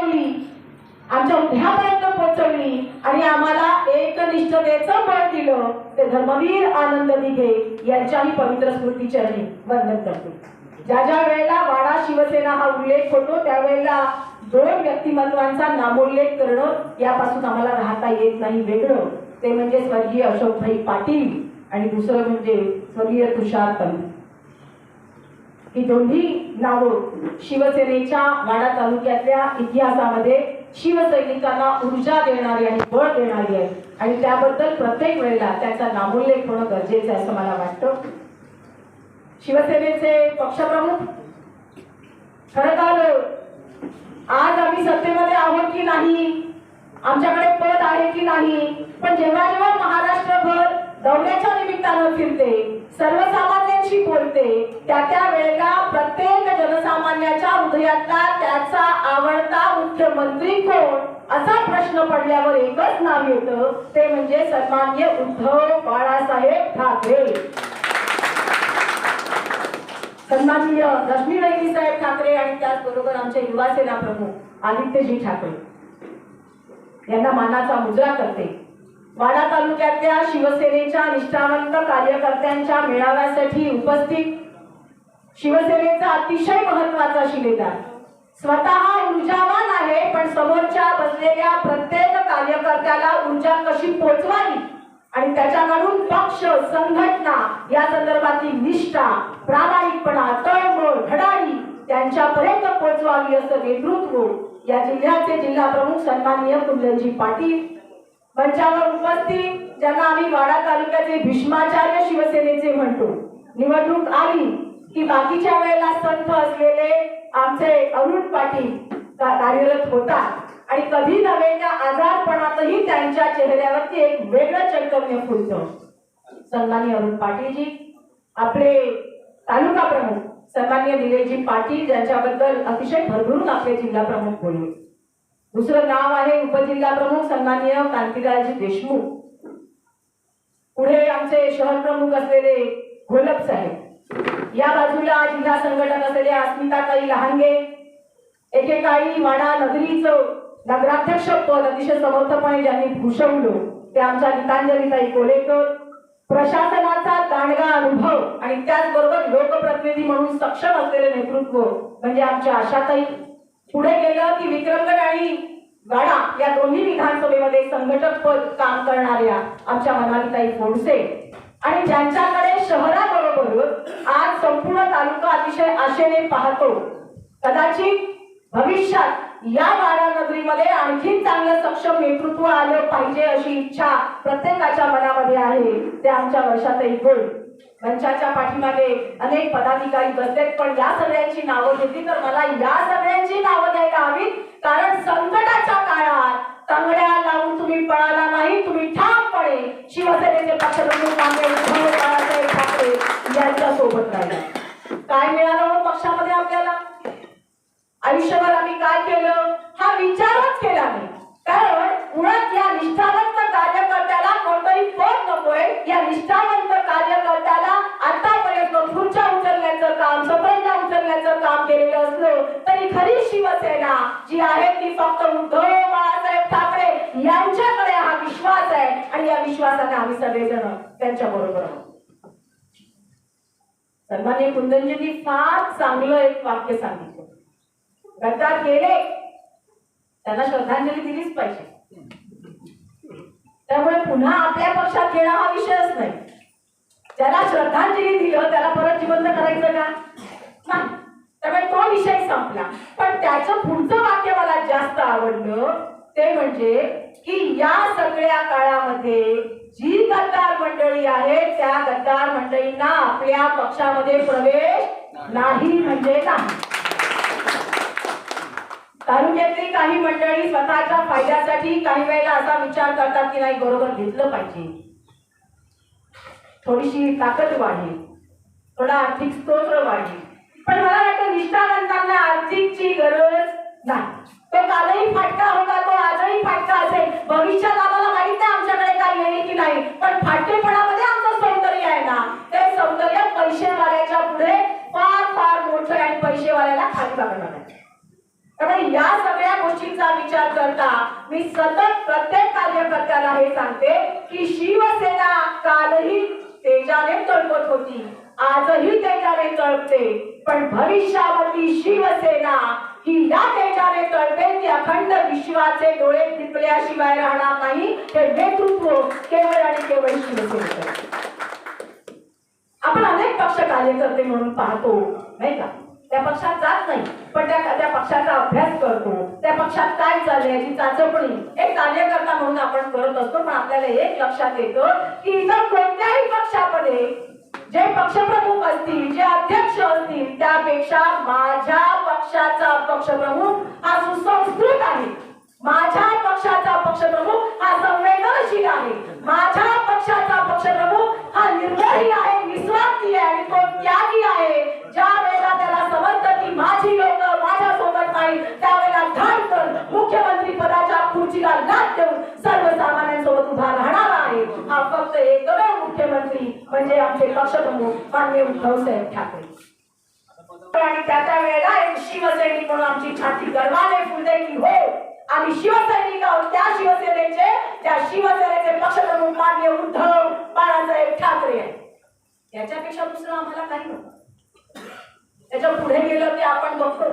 पोहोचवली. आमच्या उद्यापर्यंत पोहोचवली. आणि आम्हाला एकनिष्ठतेचं बळ दिलं. ते धर्मवीर आनंद दिघे यांच्याही पवित्र स्मृतीचरणी वंदन करतो. ज्या ज्या वेळेला वाडा शिवसेना हा उल्लेख होतो त्यावेळेला दोन व्यक्तिमत्वांचा नामोल्लेख करणं यापासून आम्हाला राहता येत नाही वेगळं. ते म्हणजे स्वर्गीय अशोकभाई पाटील आणि दुसरं म्हणजे स्वर्गीय तुषार पंत ही दोन्ही नावं शिवसेनेच्या वाडा तालुक्यातल्या इतिहासामध्ये शिवसैनिकांना ऊर्जा देणारी आणि बळ देणारी आहे. आणि त्याबद्दल प्रत्येक वेळेला त्याचा नामोल्लेख होणं गरजेचं आहे असं मला वाटतं. शिवसेनेचे पक्षप्रमुख खरं तर आज आम्ही सत्तेमध्ये आहोत की नाही? आमच्याकडे पद आहे की नाही? पण जेव्हा जेव्हा महाराष्ट्रभर दौऱ्याच्या निमित्तानं फिरते जनतेशी बोलते त्या त्या वेळेला प्रत्येक जनसामान्याच्या हृदयातला त्याचा आवडता मुख्यमंत्री कोण असा प्रश्न पडल्यावर एकच नाव येतं ते म्हणजे सन्मान्य उद्धव बाळासाहेब ठाकरे. सन्माननीय लक्ष्मी वैदी साहेब ठाकरे आणि त्याचबरोबर आमचे युवा सेना प्रमुख आदित्यजी ठाकरे. यांना मानाचा मुजरा करते. वाडा तालुक्यातल्या शिवसेनेच्या निष्ठावंत कार्यकर्त्यांच्या मेळाव्यासाठी उपस्थित शिवसेनेचा अतिशय महत्त्वाचा शिलेदार. स्वतः ऊर्जावान आहे पण समोरच्या बसलेल्या प्रत्येक कार्यकर्त्याला ऊर्जा कशी पोचवावी आणि त्याच्याकडून पक्ष संघटना या संदर्भातली निष्ठा प्रामाणिकपणा तळमळ धडाडी त्यांच्यापर्यंत पोहोचवावी असं नेतृत्व या जिल्ह्याचे जिल्हा प्रमुख सन्माननीय कुंजनजी पाटील मंचावर उपस्थित ज्यांना आम्ही वाडा तालुक्याचे भीष्माचार्य शिवसेनेचे म्हणतो. निवडणूक आली की बाकीच्या वेळेला संथ असलेले आमचे अरुण पाटील का- कार्यरत होता आणि कधी नव्हे त्या आजारपणातही त्यांच्या चेहऱ्यावरती एक वेगळं चैतन्य फुलतं. सन्माननीय अरुण पाटीलजी आपले तालुका प्रमुख सन्माननीय निलेशजी पाटील ज्यांच्याबद्दल अतिशय भरभरून आपले जिल्हा प्रमुख बोलले. दुसरं नाव आहे उपजिल्हा प्रमुख सन्माननीय कांतीदाजी देशमुख. पुढे आमचे शहर प्रमुख असलेले घोलप साहेब. या बाजूला जिल्हा संघटन असलेल्या अस्मिताताई लहानगे एकेकाळी वाडा नगरीचं नगराध्यक्ष पद अतिशय समर्थपणे ज्यांनी भूषवलं ते आमच्या गीतांजलीताई कोलेकर. प्रशासनाचा दांडगा अनुभव आणि त्याचबरोबर लोकप्रतिनिधी म्हणून सक्षम असलेले नेतृत्व म्हणजे आमच्या आशाताई. पुढे गेलं की विक्रमगड आणि वाडा या दोन्ही विधानसभेमध्ये संघटक पद काम करणाऱ्या आमच्या मनालीताई फोडसे. आणि ज्यांच्याकडे शहराबरोबर आज संपूर्ण तालुका अतिशय आशेने पाहतो कदाचित भविष्यात या वाडा नगरीमध्ये आणखी चांगलं सक्षम नेतृत्व आलं पाहिजे अशी इच्छा प्रत्येकाच्या मनामध्ये आहे. ते आमच्या वर्षातही गोड मंचाच्या पाठीमागे अनेक पदाधिकारी बसलेत पण या सगळ्यांची नावं घेतली तर मला या सगळ्यांची नावं द्यायला हवीत. कारण संकटाच्या काळात तंगड्या लावून तुम्ही पळाला नाही तुम्ही ठामपणे शिवसेनेचे पक्षप्रमुख आमचे उद्धव बाळासाहेब ठाकरे यांच्या सोबत राहिला काय मिळालं हो पक्षामध्ये आपल्याला आयुष्यभर आम्ही काय केलं हा विचारच केला नाही कारण मुळात या निष्ठावंत कार्यकर्त्याला कोणतंही पद नकोय या निष्ठावंत कार्यकर्त्याला आतापर्यंत खुर्च्या उचलण्याचं काम सफरंजा उचलण्याचं काम केलेलं असलं तरी खरी शिवसेना जी आहे ती फक्त उद्धव बाळासाहेब ठाकरे यांच्याकडे हा विश्वास आहे आणि या विश्वासाने आम्ही सगळेजण त्यांच्या बरोबर आहोत. सन्मान्य कुंदनजींनी फार चांगलं एक वाक्य सांगितलं. गद्दार केले त्यांना श्रद्धांजली दिलीच पाहिजे. त्यामुळे पुन्हा आपल्या पक्षात घेणं हा विषयच नाही. त्याला श्रद्धांजली दिलं त्याला परत जिवंत करायचं का? नाही. त्यामुळे तो विषय संपला. पण त्याचं पुढचं वाक्य मला जास्त आवडलं ते म्हणजे की या सगळ्या काळामध्ये जी गद्दार मंडळी आहे त्या गद्दार मंडळींना आपल्या पक्षामध्ये प्रवेश नाही म्हणजे नाही. तालुक्यातली काही मंडळी स्वतःच्या फायद्यासाठी काही वेळेला असा विचार करतात की नाही बरोबर घेतलं पाहिजे. थोडीशी ताकद वाढेल. थोडा आर्थिक स्तोत्र वाढेल. पण मला वाटतं निष्ठावंतांना आर्थिकची गरज नाही. तो कालही फाटका होता तो आजही फाटका असेल. भविष्यात नाही. पण फाटेपणामध्ये आमचं सौंदर्य आहे ना. ते सौंदर्य पैसेवाल्याच्या पुढे फार फार मोठं आहे आणि पैसेवाल्याला खाली लागणार आहे त्यामुळे या सगळ्या गोष्टींचा विचार करता मी सतत प्रत्येक कार्यकर्त्याला हे सांगते की शिवसेना कालही तेजाने तळपत होती. आजही तेजाने तळपते. पण भविष्यावरती शिवसेना ही त्याच्याने तळपे की अखंड विश्वाचे डोळे टिपल्याशिवाय राहणार नाही. हे नेतृत्व केवळ आणि केवळ शिवसेनेचं आपण अनेक पक्ष कार्यकर्ते म्हणून पाहतो नाही का? त्या पक्षात जात नाही पण त्या त्या पक्षाचा अभ्यास करतो. त्या पक्षात काय चालले याची चाचपणी एक कार्यकर्ता म्हणून आपण करत असतो पण आपल्याला एक लक्षात येतं की इतर कोणत्याही पक्षामध्ये जे पक्षप्रमुख असतील जे अध्यक्ष असतील त्यापेक्षा माझ्या पक्षाचा पक्षप्रमुख हा सुसंस्कृत आहे. माझ्या पक्षाचा पक्षप्रमुख हा संवेदनशील आहे. माझ्या पक्षाचा पक्षप्रमुख हा निर्भयी आहे निस्वार्थी आहे आणि तो त्यागी आहे. ज्या वेळेला त्याला समजतं की माझी लोक माझ्या सोबत नाही त्यावेळेला धाडकन मुख्यमंत्री पदाच्या खुर्चीला लाच देऊन सर्वसामान्यांसोबत उभा राहणार आहे. हा फक्त एकमेव मुख्यमंत्री म्हणजे आमचे पक्षप्रमुख माननीय उद्धवसाहेब ठाकरे. आणि त्या वेळेला एक शिवसैनिक म्हणून आमची छाती गर्वाने फुलते की हो. आम्ही शिवसैनिक आहोत. त्या शिवसेनेचे त्या शिवसेनेचे पक्षप्रमुख मान्य उद्धव बाळासाहेब ठाकरे आहे याच्यापेक्षा दुसरं आम्हाला काही नको त्याच्या पुढे गेलं ते आपण बघतो.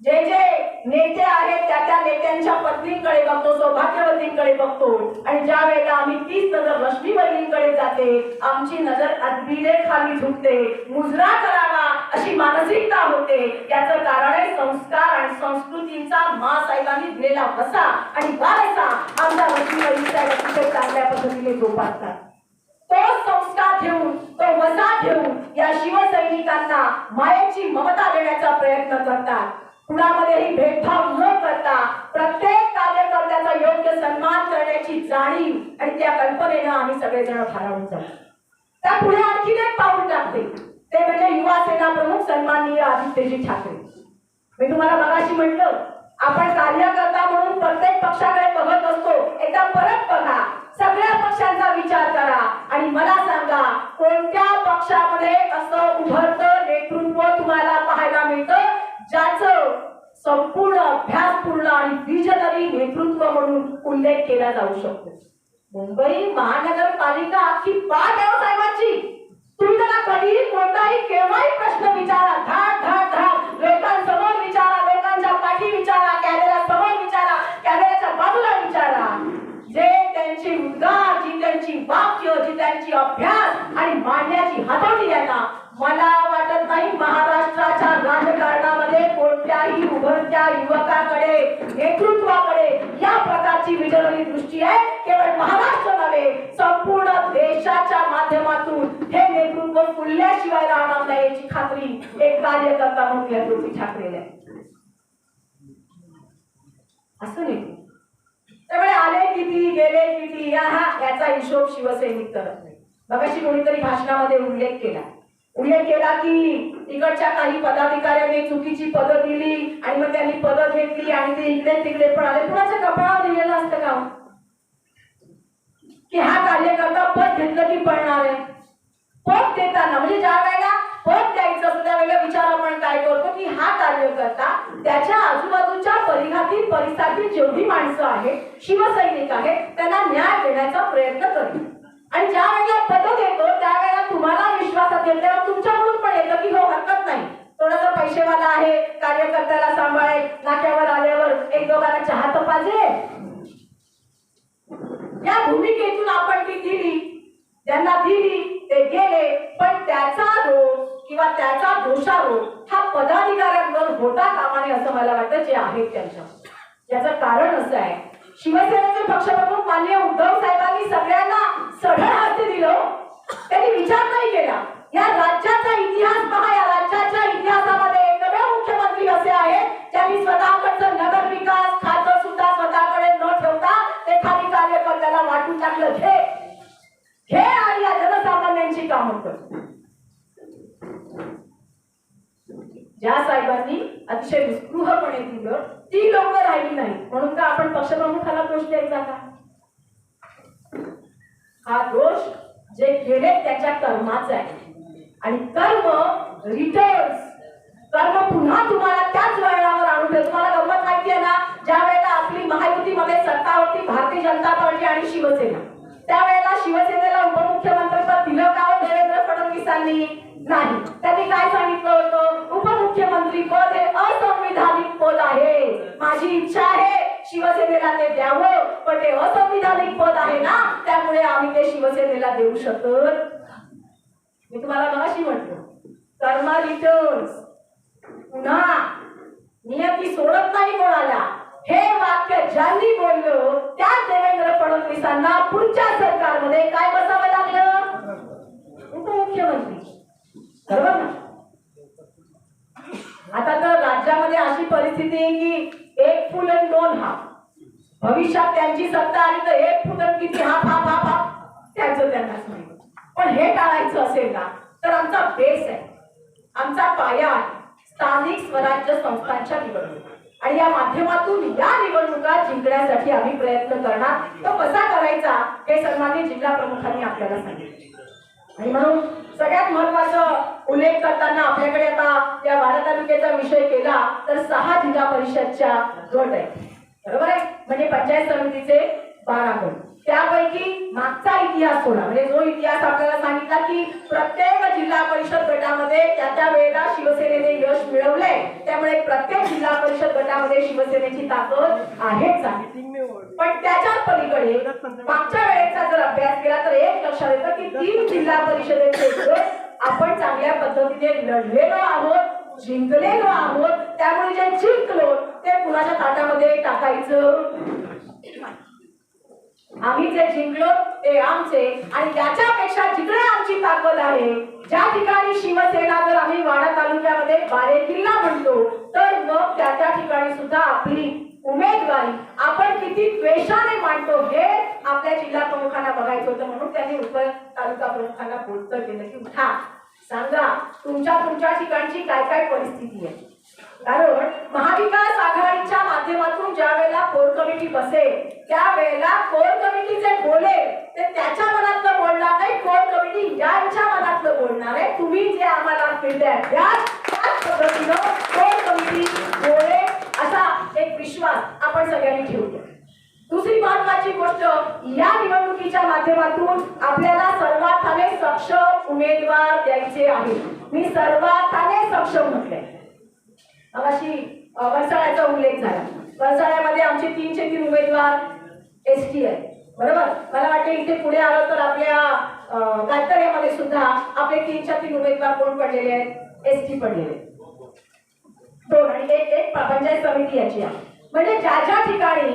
जे जे नेते आहेत त्या त्या नेत्यांच्या पत्नींकडे बघतो सौभाग्यवतींकडे बघतो. आणि ज्या वेळेला आम्ही तीच नजर लक्ष्मीवतींकडे जाते आमची नजर अद्विले खाली झुकते. मुजरा करावा अशी मानसिकता होते. याचं कारण आहे संस्कार आणि संस्कृतींचा मासाहेबांनी दिलेला वसा आणि वारसा आमच्या लक्ष्मीवतीच्या अतिशय चांगल्या पद्धतीने जोपासतात. तो संस्कार ठेवून तो वसा ठेवून या शिवसैनिकांना मायेची ममता देण्याचा प्रयत्न करतात. कुणामध्येही भेदभाव न करता प्रत्येक कार्यकर्त्याचा योग्य सन्मान करण्याची जाणीव आणि त्या कल्पनेनं आम्ही सगळेजण भारावून जाऊ. त्या पुढे आणखीन एक पाऊल टाकते. ते म्हणजे युवा सेना प्रमुख सन्माननीय आदित्यजी ठाकरे. मी तुम्हाला मगाशी म्हटलं आपण कार्यकर्ता म्हणून प्रत्येक पक्षाकडे बघत असतो. एकदा परत बघा. सगळ्या पक्षांना संपूर्ण अभ्यासपूर्ण आणि विजनरी नेतृत्व म्हणून उल्लेख केला जाऊ शकतो. मुंबई महानगरपालिका अख्खी पाठ आहे साहेबांची. तुम्ही त्याला कधीही कोणताही केव्हाही प्रश्न विचारा. धाड धाड धाड. लोकांसमोर विचारा लोकांच्या पाठी विचारा कॅमेरा समोर विचारा कॅमेऱ्याच्या बाजूला विचारा जे त्यांची उद्गार जी त्यांची वाक्य जी त्यांची अभ्यास आणि मांडण्याची हातोटी आहे ना मला वाटत नाही महाराष्ट्राच्या राजकारणामध्ये कोणत्याही उभरत्या युवकाकडे नेतृत्वाकडे या प्रकारची विजनरी दृष्टी आहे. केवळ महाराष्ट्र नव्हे संपूर्ण देशाच्या माध्यमातून हे नेतृत्व फुलल्याशिवाय राहणार नाही याची खात्री एक कार्यकर्ता म्हणून या ज्योती आहे असं नाही. त्यामुळे आले किती गेले किती या हा याचा हिशोब शिवसैनिक करत नाही. मगाशी कोणीतरी भाषणामध्ये उल्लेख केला. उल्लेख केला की इकडच्या काही पदाधिकाऱ्यांनी चुकीची पदं दिली आणि मग त्यांनी पदं घेतली आणि ते इकडे तिकडे पण आले. कुणाच्या कपाळावर दिलेलं असतं का? हो? की हा कार्यकर्ता पद घेतलं की पळणार आहे? पद देताना म्हणजे ज्या वेळेला पद द्यायचं असतं त्यावेळेला विचार आपण काय करतो की हा कार्यकर्ता त्याच्या आजूबाजूच्या परिघातील परिसरातील जेवढी माणसं आहेत शिवसैनिक आहेत त्यांना न्याय देण्याचा प्रयत्न करतो. आणि ज्या वेळेला मदत येतो त्या त्यावेळेला तुम्हाला विश्वासात घेतल्यावर तुमच्याकडून पण येतं की हो हरकत नाही. थोडासा पैसेवाला आहे कार्यकर्त्याला सांभाळेल नाक्यावर आल्यावर एक दोघांना चहा तर पाहिजे या भूमिकेतून आपण ती दिली. ज्यांना दिली ते गेले. पण त्याचा रोग किंवा त्याचा दोषारोप हा पदाधिकाऱ्यांवर होता कामाने असं मला वाटतं जे आहेत त्यांच्या याचं कारण असं आहे शिवसेनेचे पक्षप्रमुख माननीय उद्धव साहेबांनी सगळ्यांना सढळ हास्य दिलं त्यांनी विचार नाही केला या राज्याचा इतिहास पहा या राज्याच्या इतिहासामध्ये एकमेव मुख्यमंत्री असे आहेत ज्यांनी स्वतःकडचं नगर विकास खातं सुद्धा स्वतःकडे न ठेवता ते खाली कार्यकर्त्याला वाटून टाकलं घे घे आणि या जनसामान्यांची कामं कर ज्या साहेबांनी अतिशय विस्पृहपणे दिलं ती लोक राहिली नाही म्हणून का आपण पक्षप्रमुखाला दोष द्यायचा का? हा दोष जे केले त्याच्या कर्माचा आहे. आणि कर्म रिटर्न्स कर्म पुन्हा तुम्हाला त्याच वळणावर आणून ठेवतो. तुम्हाला गंमत माहिती आहे ना? ज्या वेळेला आपली महायुतीमध्ये सत्तावरती भारतीय जनता पार्टी आणि शिवसेना. त्यावेळेला शिवसेनेला उपमुख्यमंत्रीपद दिलं का हो देवेंद्र फडणवीसांनी? नाही. त्यांनी काय सांगितलं होतं उपमुख्यमंत्री पद हे असंविधानिक पद आहे माझी इच्छा आहे शिवसेनेला ते द्यावं. पण ते असंविधानिक पद आहे ना त्यामुळे आम्ही ते शिवसेनेला देऊ शकत मी तुम्हाला मगाशी म्हटलं कर्म रिटर्न्स पुन्हा नियती सोडत नाही कोणाला. हे वाक्य ज्यांनी बोललो त्या देवेंद्र फडणवीसांना पुढच्या सरकारमध्ये काय बसावं लागलं? उपमुख्यमंत्री. बरोबर ना? आता तर राज्यामध्ये अशी परिस्थिती आहे की एक फुल आणि दोन हात भविष्यात त्यांची सत्ता आली तर एक फुटत किती? हाप हाप हाप हाप त्यांचं त्यांनाच माहिती. पण हे टाळायचं असेल ना तर आमचा बेस आहे. आमचा पाया आहे. स्थानिक स्वराज्य संस्थांच्या निवडणुका. आणि या माध्यमातून या निवडणुका जिंकण्यासाठी आम्ही प्रयत्न करणार. तो कसा करायचा हे सन्मान्य जिल्हा प्रमुखांनी आपल्याला सांगितले. आणि म्हणून सगळ्यात महत्वाचं उल्लेख करताना आपल्याकडे आता या वाडा तालुक्याचा विषय केला तर सहा जिल्हा परिषदच्या गट आहेत. बरोबर आहे? म्हणजे पंचायत समितीचे बारा गट त्यापैकी मागचा इतिहास थोडा म्हणजे जो इतिहास आपल्याला सांगितला की प्रत्येक जिल्हा परिषद गटामध्ये त्या त्या वेळेला शिवसेनेने यश मिळवलंय. त्यामुळे प्रत्येक जिल्हा परिषद गटामध्ये शिवसेनेची ताकद आहेच आहे. पण त्याच्या पलीकडे मागच्या वेळेचा जर अभ्यास केला तर एक लक्षात येतं की तीन जिल्हा परिषदेचे गट आपण चांगल्या पद्धतीने लढलेलो आहोत जिंकलेलो आहोत. त्यामुळे जे जिंकलो ते कुणाच्या ताटामध्ये टाकायचं. आम्ही जे जिंकलो ते आमचे आणि त्याच्यापेक्षा जिकडे आमची ताकद आहे ज्या ठिकाणी शिवसेना जर आम्ही वाडा तालुक्यामध्ये बारे किल्ला म्हणतो तर मग त्या त्या ठिकाणी सुद्धा आपली उमेदवारी आपण किती द्वेषाने मांडतो हे आपल्या जिल्हा प्रमुखांना बघायचं होतं म्हणून त्यांनी उप तालुका प्रमुखांना बोलतं केलं की उठा सांगा तुमच्या तुमच्या ठिकाणची काय काय परिस्थिती आहे. कारण महाविकास बसे. त्या वेळेला त्यावेळेला कोर कमिटी जे ते त्याच्या मनातलं बोलणार नाही कोर कमिटी यांच्या मनातलं बोलणार आहे. तुम्ही जे आम्हाला फीडबॅक द्या त्याच पद्धतीनं कोर कमिटी बोले. असा एक विश्वास आपण सगळ्यांनी ठेवूया दुसरी महत्वाची गोष्ट या निवडणुकीच्या माध्यमातून आपल्याला सर्वार्थाने सक्षम उमेदवार द्यायचे आहे मी सर्वार्थाने सक्षम म्हटले अशी वरसाळ्याचा उल्लेख झाला. वरसाळ्यामध्ये आमचे तीनशे तीन उमेदवार एस टी आहे बरोबर? मला वाटते इथे पुढे आलो तर आपल्या गातऱ्यामध्ये गायतऱ्यामध्ये सुद्धा आपले तीनच्या तीन उमेदवार कोण पडलेले आहेत? एस टी पडलेले दोन आणि एक एक पंचायत समिती याची आहे. म्हणजे ज्या ज्या ठिकाणी